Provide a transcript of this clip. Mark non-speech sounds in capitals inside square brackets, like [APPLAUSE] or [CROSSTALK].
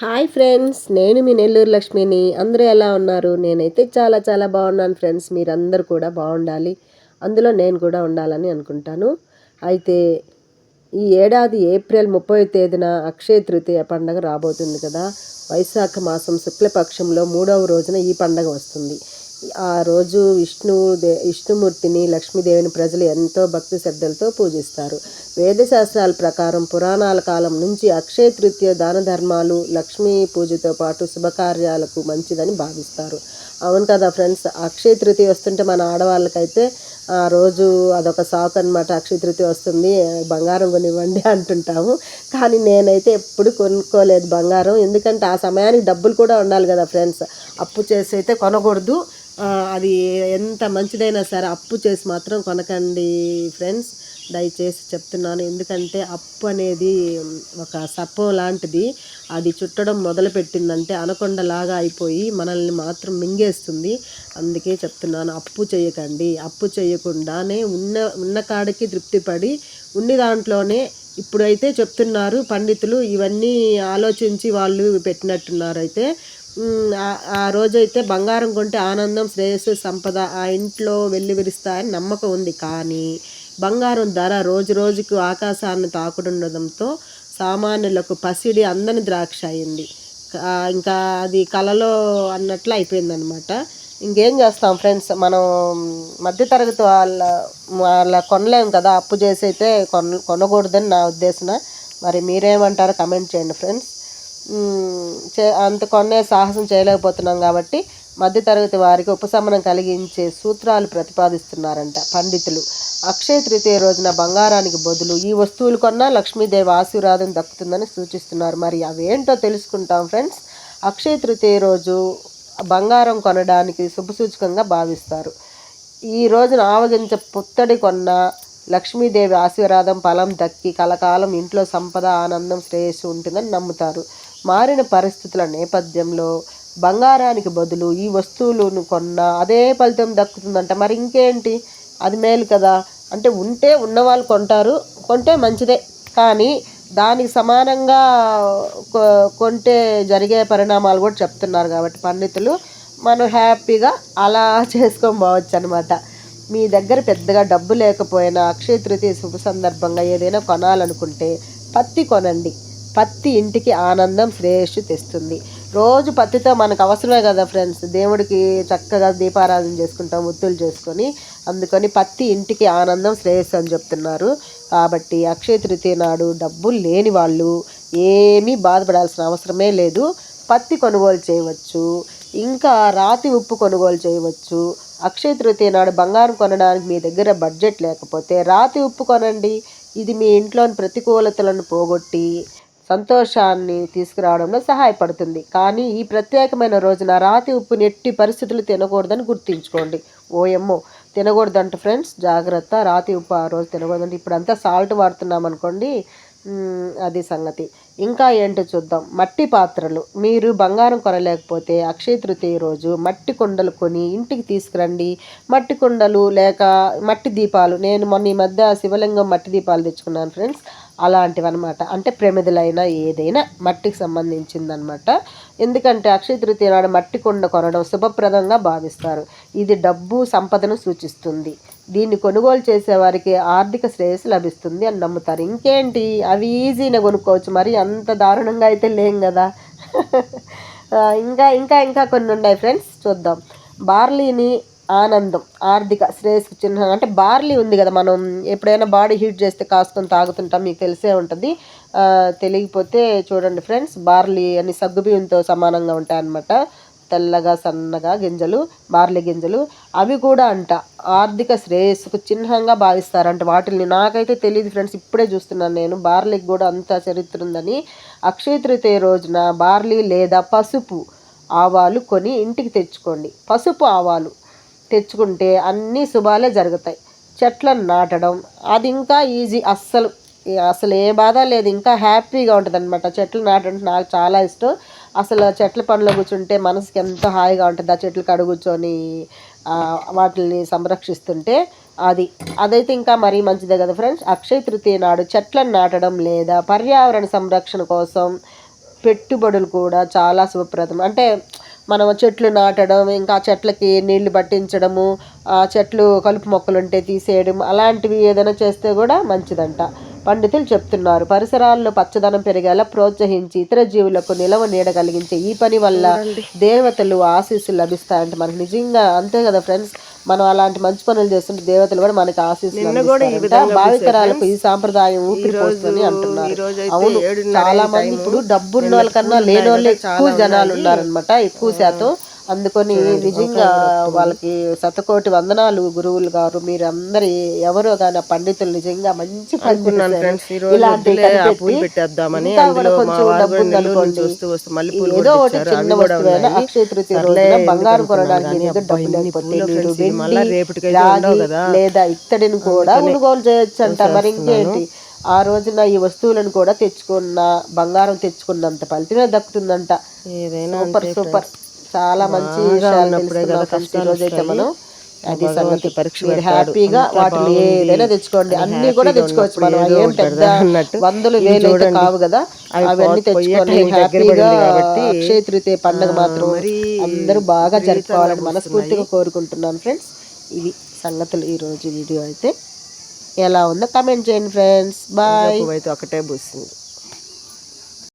Hi friends నేను మీ నెల్లూరు లక్ష్మిని. అందరూ ఎలా ఉన్నారు? నేనైతే చాలా చాలా బాగున్నాను ఫ్రెండ్స్. మీరందరూ కూడా బాగుండాలి. అందులో నేను కూడా ఉండాలని అనుకుంటాను. అయితే ఈ ఏడాది ఏప్రిల్ ముప్పై తేదీన అక్షయ తృతీయ పండగ రాబోతుంది కదా. వైశాఖ మాసం శుక్లపక్షంలో మూడవ రోజున ఈ పండగ వస్తుంది. ఆ రోజు విష్ణు దే విష్ణుమూర్తిని లక్ష్మీదేవిని ప్రజలు ఎంతో భక్తి శ్రద్ధలతో పూజిస్తారు. వేదశాస్త్రాల ప్రకారం పురాణాల కాలం నుంచి అక్షయ తృతీయ దాన ధర్మాలు లక్ష్మీ పూజతో పాటు శుభకార్యాలకు మంచిదని భావిస్తారు. అవును కదా ఫ్రెండ్స్ అక్షయ తృతీయ వస్తుంటే మన ఆడవాళ్ళకైతే ఆ రోజు అదొక సాకు అనమాట అక్షయ వస్తుంది బంగారం కొనివ్వండి అంటుంటాము. కానీ నేనైతే ఎప్పుడు కొనుక్కోలేదు బంగారం. ఎందుకంటే ఆ సమయానికి డబ్బులు కూడా ఉండాలి కదా ఫ్రెండ్స్. అప్పు చేసి అయితే కొనకూడదు. అది ఎంత మంచిదైనా సరే అప్పు చేసి మాత్రం కొనకండి ఫ్రెండ్స్. దయచేసి చెప్తున్నాను. ఎందుకంటే అప్పు అనేది ఒక సర్పం లాంటిది. అది చుట్టడం మొదలుపెట్టిందంటే అనకొండలాగా అయిపోయి మనల్ని మాత్రం మింగేస్తుంది. అందుకే చెప్తున్నాను అప్పు చేయకండి. అప్పు చేయకుండానే ఉన్న ఉన్న కాడికి తృప్తిపడి ఉన్ని దాంట్లోనే ఇప్పుడైతే చెప్తున్నారు పండితులు ఇవన్నీ ఆలోచించి వాళ్ళు పెట్టినట్టున్నారు అయితే ఆ రోజైతే బంగారం కొంటే ఆనందం శ్రేయస్సు సంపద ఆ ఇంట్లో వెల్లివిరుస్తాయని నమ్మకం ఉంది. కానీ బంగారం ధర రోజు రోజుకు ఆకాశాన్ని తాకుడుండడంతో సామాన్యులకు పసిడి అందని ద్రాక్ష అయింది. ఇంకా అది కలలో అన్నట్లు అయిపోయిందనమాట ఇంకేం చేస్తాం ఫ్రెండ్స్? మనం మధ్యతరగతి వాళ్ళ వాళ్ళ కొనలేము కదా అప్పు చేసి అయితే కొన కొనకూడదని నా ఉద్దేశం మరి మీరేమంటారో కమెంట్ చేయండి ఫ్రెండ్స్. చే అంత కొనే సాహసం చేయలేకపోతున్నాం కాబట్టి మధ్యతరగతి వారికి ఉపశమనం కలిగించే సూత్రాలు ప్రతిపాదిస్తున్నారంట పండితులు. అక్షయ తృతీయ రోజున బంగారానికి బదులు ఈ వస్తువులు కొన్నా లక్ష్మీదేవి ఆశీర్వాదం దక్కుతుందని సూచిస్తున్నారు. మరి అవేంటో తెలుసుకుంటాం ఫ్రెండ్స్. అక్షయ తృతీయ రోజు బంగారం కొనడానికి శుభసూచకంగా భావిస్తారు. ఈ రోజున ఆవగించ పుత్తడి కొన్న లక్ష్మీదేవి ఆశీర్వాదం ఫలం దక్కి కలకాలం ఇంట్లో సంపద ఆనందం శ్రేయస్సు ఉంటుందని నమ్ముతారు. మారిన పరిస్థితుల నేపథ్యంలో బంగారానికి బదులు ఈ వస్తువులను కొన్నా అదే ఫలితం దక్కుతుందంట. మరి ఇంకేంటి? అది మేలు కదా. అంటే ఉంటే ఉన్నవాళ్ళు కొంటారు కొంటే మంచిదే. కానీ దానికి సమానంగా కొంటే జరిగే పరిణామాలు కూడా చెప్తున్నారు కాబట్టి పండితులు. మనం హ్యాపీగా అలా [LAUGHS] చేసుకొని పోవచ్చు అనమాట మీ దగ్గర పెద్దగా డబ్బు లేకపోయినా అక్షయ తృతీయ శుభ సందర్భంగా ఏదైనా కొనాలనుకుంటే పత్తి కొనండి. పత్తి ఇంటికి ఆనందం శ్రేయస్సు తెస్తుంది. రోజు పత్తితో మనకు అవసరమే కదా ఫ్రెండ్స్. దేవుడికి చక్కగా దీపారాధన చేసుకుంటాం ఒత్తులు చేసుకొని అందుకని పత్తి ఇంటికి ఆనందం శ్రేయస్సు అని చెప్తున్నారు. కాబట్టి అక్షయ తృతీయ నాడు డబ్బులు లేని వాళ్ళు ఏమీ బాధపడాల్సిన అవసరమే లేదు. పత్తి కొనుగోలు చేయవచ్చు. ఇంకా రాతి ఉప్పు కొనుగోలు చేయవచ్చు. అక్షయ తృతీయ నాడు బంగారం కొనడానికి మీ దగ్గర బడ్జెట్ లేకపోతే రాతి ఉప్పు కొనండి. ఇది మీ ఇంట్లోని ప్రతికూలతలను పోగొట్టి సంతోషాన్ని తీసుకురావడంలో సహాయపడుతుంది. కానీ ఈ ప్రత్యేకమైన రోజున రాతి ఉప్పుని ఎట్టి పరిస్థితులు తినకూడదని గుర్తుంచుకోండి. ఓఎమ్మో తినకూడదంట ఫ్రెండ్స్. జాగ్రత్త రాతి ఉప్పు ఆ రోజు తినకూడదంటే. ఇప్పుడు అంతా సాల్ట్ వాడుతున్నాం అనుకోండి అది సంగతి. ఇంకా ఏంటో చూద్దాం. మట్టి పాత్రలు. మీరు బంగారం కొనలేకపోతే అక్షయ తృతీయ రోజు మట్టి కుండలు కొని ఇంటికి తీసుకురండి. మట్టి కుండలు లేక మట్టి దీపాలు. నేను మొన్న ఈ మధ్య శివలింగం మట్టి దీపాలు తెచ్చుకున్నాను ఫ్రెండ్స్. అలాంటివి అనమాట అంటే ప్రమిదలైనా ఏదైనా మట్టికి సంబంధించిందనమాట ఎందుకంటే అక్షయ తృతీయ నాడు మట్టి కుండ కొనడం శుభప్రదంగా భావిస్తారు. ఇది డబ్బు సంపదను సూచిస్తుంది. దీన్ని కొనుగోలు చేసేవారికి ఆర్థిక శ్రేయస్సు లభిస్తుంది అని నమ్ముతారు. ఇంకేంటి? అవి ఈజీగా కొనుక్కోవచ్చు. మరి అంత దారుణంగా అయితే లేం కదా. [LAUGHS] ఇంకా ఇంకా ఇంకా కొన్ని ఉన్నాయి ఫ్రెండ్స్. చూద్దాం. బార్లీని ఆనందం ఆర్థిక శ్రేయస్సు చిహ్నం అంటే బార్లీ ఉంది కదా మనం ఎప్పుడైనా బాడీ హీట్ చేస్తే కాసుకొని తాగుతుంటాం మీకు తెలిసే ఉంటుంది. తెలియకపోతే చూడండి ఫ్రెండ్స్ బార్లీ అని సగ్గుబియ్యంతో సమానంగా ఉంటాయి అన్నమాట. తెల్లగా సన్నగా గింజలు బార్లీ గింజలు. అవి కూడా అంట ఆర్థిక శ్రేయస్సుకు చిహ్నంగా భావిస్తారంట వాటిని నాకైతే తెలియదు ఫ్రెండ్స్ ఇప్పుడే చూస్తున్నాను నేను. బార్లీకి కూడా అంత చరిత్ర ఉందని. అక్షయ తృతీయ రోజున బార్లీ లేదా పసుపు ఆవాలు కొని ఇంటికి తెచ్చుకోండి. పసుపు ఆవాలు. తెచ్చుకుంటే అన్ని శుభాలే జరుగుతాయి. చెట్లను నాటడం అది ఇంకా ఈజీ అస్సలు. అసలు ఏ బాధ లేదు. ఇంకా హ్యాపీగా ఉంటుంది అనమాట చెట్లు నాటడం నాకు చాలా ఇష్టం. అసలు చెట్ల పనులు కూర్చుంటే మనసుకి ఎంతో హాయిగా ఉంటుంది ఆ చెట్లు కడుగు కూర్చొని వాటిని సంరక్షిస్తుంటే అది. అదైతే ఇంకా మరీ మంచిదే కదా ఫ్రెండ్స్? అక్షయ తృతీయ నాడు చెట్లను నాటడం లేదా పర్యావరణ సంరక్షణ కోసం పెట్టుబడులు కూడా చాలా శుభప్రదం. అంటే మనం చెట్లు నాటడం ఇంకా చెట్లకి నీళ్ళు పట్టించడము ఆ చెట్లు కలుపు మొక్కలు ఉంటే తీసేయడం అలాంటివి ఏదైనా చేస్తే కూడా మంచిదంట. పండితులు చెప్తున్నారు పరిసరాల్లో పచ్చదనం పెరిగేలా ప్రోత్సహించి ఇతర జీవులకు నిలవ నీడ కలిగించే ఈ పని వల్ల దేవతలు ఆశీస్సులు లభిస్తాయంట. మనకి నిజంగా అంతే కదా ఫ్రెండ్స్? మనం అలాంటి మంచి పనులు చేస్తుంటే దేవతలు కూడా మనకి ఆశీస్సులు అందిస్తారంట. భావితరాలకు ఈ సాంప్రదాయం ఊపిరి పోస్తుంది అంటున్నారు. అవును చాలా మంది ఇప్పుడు డబ్బున్న వాళ్ళకన్నా లేని వాళ్ళే ఎక్కువ జనాలు ఉన్నారనమాట ఎక్కువ శాతం. అందుకొని నిజంగా వాళ్ళకి శతకోటి వందనాలు గురువులు గారు. మీరు అందరు ఎవరో కానీ పండితులు నిజంగా మంచి పెట్టేద్దామని ఏదో ఒకటి. చిన్న వస్తువైనా. అక్షయ తృతీయ రోజున బంగారం కొనడానికి డబ్బు లేకపోతే. లేదా ఇత్తడిని కూడా కొనుగోలు చేయొచ్చు అంట మరి ఇంకేంటి? ఆ రోజున ఈ వస్తువులను కూడా తెచ్చుకున్న బంగారం తెచ్చుకున్నంత ఫలితమే దక్కుతుందంట. Super super. చాలా మంచి రోజైతే. మనం అది సంగతి పరీక్ష మీరు. హ్యాపీగా బాగుంది. ఏదైనా తెచ్చుకోండి అని అన్ని కూడా తెచ్చుకోవచ్చు మనం ఏం పెద్ద. వందలు చూడండి. కావు కదా అవి అవన్నీ తెచ్చుకొని దగ్గర హ్యాపీగా అక్షయ తృతీయ పండుగ మాత్రం అందరూ బాగా జరుపుకోవాలని. మనస్ఫూర్తిగా కోరుకుంటున్నాను ఫ్రెండ్స్ ఇవి సంగతులు ఈ రోజు వీడియో అయితే ఎలా ఉందో కమెంట్ చేయండి ఫ్రెండ్స్ బాయ్ అయితే ఒకటే పూసింది